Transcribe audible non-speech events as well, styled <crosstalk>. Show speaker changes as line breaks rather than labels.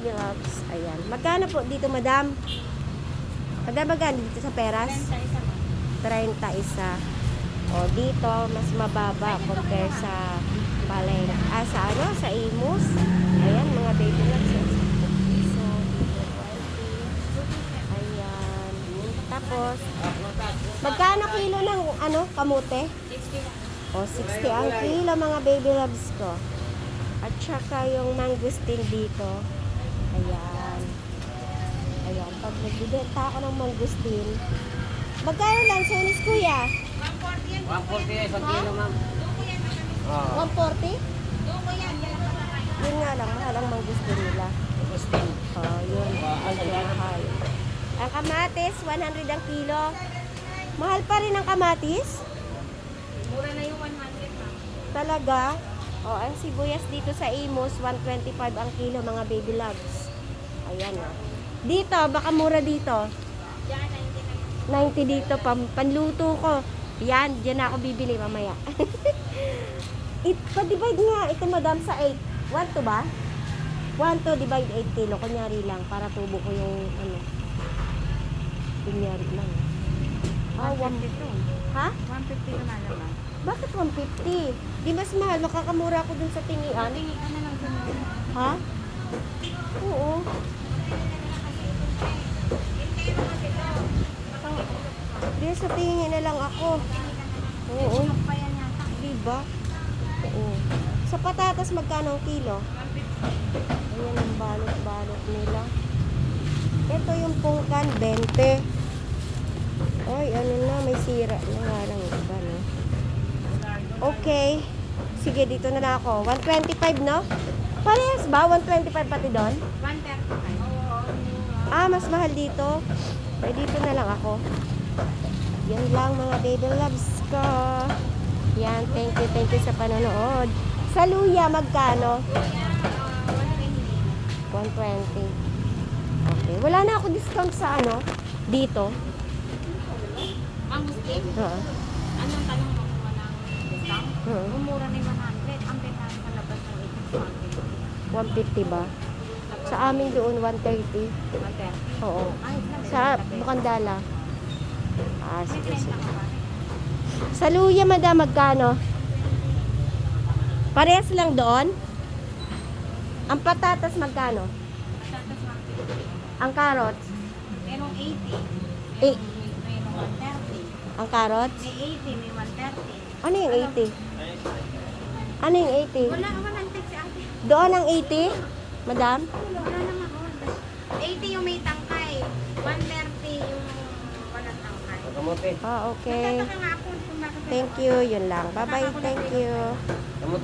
baby loves. Ayan. Magkano po dito, madam? Madam, magkano dito sa peras? 30 isa. O, dito, mas mababa compare sa paleng. Ah, sa ano? Sa imus. Ayan, mga baby loves. So, dito, 20. Ayan. Tapos, magkano kilo ng ano, kamote? O, 60 ang kilo, mga baby loves ko. At saka yung mangustin dito. Ayan. Ayan. Pag nagbibenta ako ng mangustin, magkano lang, Sonis Kuya?
140 isang kilo, ma'am. Oo.
140? Yun nga lang, mahal ang mangustin nila.
Agustin.
Oh, yun. Medyo mahal. Ang kamatis, 100 ang kilo. Mahal pa rin ang kamatis?
Mura na yung 100 ma'am.
Talaga? O, ang sibuyas dito sa Imus, 125 ang kilo, mga baby loves. Ayan o. Dito, baka mura dito.
Diyan, 90 na
90 dito, pam, panluto ko. Yan, dyan ako bibili mamaya. <laughs> It, pa-divide nga, ito madam sa 8. 1 to ba? 1 to divide 8 kilo. Kunyari lang, para tubo ko yung ano. Kunyari lang. Ah, 1 Ha?
150 na ma'am.
Bakit 150? Di mas mahal, makakamura ako dun sa tingian.
Tingin ka na lang sa.
Ha? Oo. Di sa tingin na lang ako. Oo.
Pa yan yata.
Di ba? Oo. Sa patatas magkano ang kilo? Ayan ang balot-balot nila. Ito yung pungkan, 20. Ay, ano na, may sira na nga lang iba, no? Okay. Sige, dito na lang ako. 125, no? Parehas ba? 125 pati doon?
135.
Ah, mas mahal dito. Eh, dito na lang ako. Yan lang mga baby loves ko. Yan, thank you, thank you sa panonood. Sa luya, magkano? 120. Okay. Wala na ako discount sa ano? Dito.
Ang Muslim, anong tanong mo kung walang discount?
Hmm.
Umura na yung 100. Ang bentahan sa labas ng 80
150 ba? Sa amin doon, 130.
130.
Oo. Sa Bukandala. Ah,
May
sige,
30
sige.
ka ba?
Sa luya, madam, magkano? Parehas lang doon? Ang patatas, magkano?
Patatas 150.
Ang carrots?
Merong 80.
Eh.
Merong, merong 130.
Ang carrots?
May 80, may 130.
Ano yung 80? Ano yung 80?
Wala, ate.
Doon ang 80? Madam?
Wala naman order. 80 yung may tangkay. 130 yung walang tangkay.
Kamote.
Ah, okay. Thank you. Yun lang. Bye-bye. Thank you.
Kamote.